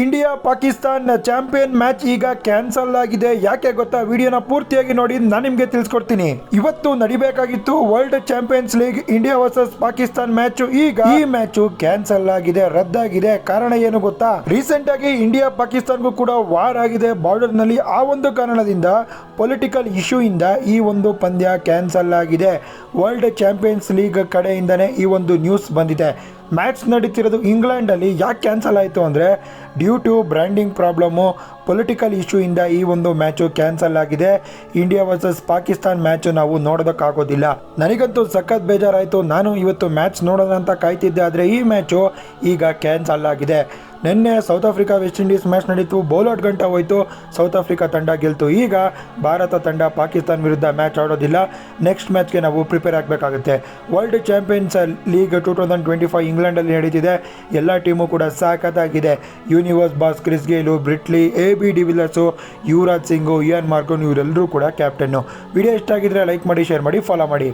India Pakistan champion match ಈಗ cancel ಆಗಿದೆ. ಯಾಕೆ ಗೊತ್ತಾ? ವಿಡಿಯೋನ ಪೂರ್ತಿಯಾಗಿ ನೋಡಿ, ನಾನು ನಿಮಗೆ ತಿಳಿಸ್ಕೊಡ್ತೀನಿ. ಇವತ್ತು ನಡಿಬೇಕಾಗಿತ್ತು world champions league India versus Pakistan match. ಈಗ ಈ ಮ್ಯಾಚ್ ಕ್ಯಾನ್ಸಲ್ ಆಗಿದೆ, ರದ್ದಾಗಿದೆ. ಕಾರಣ ಏನು ಗೊತ್ತಾ? ರೀಸೆಂಟ್ ಆಗಿ ಇಂಡಿಯಾ ಪಾಕಿಸ್ತಾನ್ಗೂ ಕೂಡ ವಾರ್ ಆಗಿದೆ ಬಾರ್ಡರ್ನಲ್ಲಿ ಆ ಒಂದು ಕಾರಣದಿಂದ ಪೊಲಿಟಿಕಲ್ ಇಶ್ಯೂ ಇಂದ ಈ ಒಂದು ಪಂದ್ಯ ಕ್ಯಾನ್ಸಲ್ ಆಗಿದೆ. ವರ್ಲ್ಡ್ ಚಾಂಪಿಯನ್ಸ್ ಲೀಗ್ ಕಡೆಯಿಂದನೇ ಈ ಒಂದು ನ್ಯೂಸ್ ಬಂದಿದೆ. ಮ್ಯಾಚ್ ನಡೀತಿರೋದು ಇಂಗ್ಲೆಂಡಲ್ಲಿ ಯಾಕೆ ಕ್ಯಾನ್ಸಲ್ ಆಯಿತು ಅಂದರೆ due to branding problem political ಇಶ್ಯೂಯಿಂದ ಈ ಒಂದು ಮ್ಯಾಚು ಕ್ಯಾನ್ಸಲ್ ಆಗಿದೆ. ಇಂಡಿಯಾ ವರ್ಸಸ್ ಪಾಕಿಸ್ತಾನ್ ಮ್ಯಾಚು ನಾವು ನೋಡೋದಕ್ಕಾಗೋದಿಲ್ಲ. ನನಗಂತೂ ಸಖತ್ ಬೇಜಾರಾಯಿತು. ನಾನು ಇವತ್ತು ಮ್ಯಾಚ್ ನೋಡೋಣ ಅಂತ ಕಾಯ್ತಿದ್ದೆ, ಆದರೆ ಈ ಮ್ಯಾಚು ಈಗ ಕ್ಯಾನ್ಸಲ್ ಆಗಿದೆ. ನಿನ್ನೆ South Africa West Indies match ನಡೀತು ಬೌಲೌಟ್ ಗಂಟ ಹೋಯಿತು, ಸೌತ್ ಆಫ್ರಿಕಾ ತಂಡ ಗೆಲ್ತು. ಈಗ ಭಾರತ ತಂಡ ಪಾಕಿಸ್ತಾನ ವಿರುದ್ಧ ಮ್ಯಾಚ್ ಆಡೋದಿಲ್ಲ. ನೆಕ್ಸ್ಟ್ ಮ್ಯಾಚ್ಗೆ ನಾವು prepare ಆಗಬೇಕಾಗುತ್ತೆ. World champions league two thousand twenty five ಇಂಗ್ಲೆಂಡಲ್ಲಿ ನಡೀತಿದೆ. ಎಲ್ಲ ಟೀಮು ಕೂಡ ಸಾಕತ್ತಾಗಿದೆ. Universe boss Chris Gayle, Brett Lee, A B de Villiers Yuvraj Singh, Eoin Morgan ಇವರೆಲ್ಲರೂ ಕೂಡ ಕ್ಯಾಪ್ಟನ್ನು. ವಿಡಿಯೋ ಇಷ್ಟ ಆಗಿದ್ರೆ ಲೈಕ್ ಮಾಡಿ, ಶೇರ್ ಮಾಡಿ, ಫಾಲೋ ಮಾಡಿ.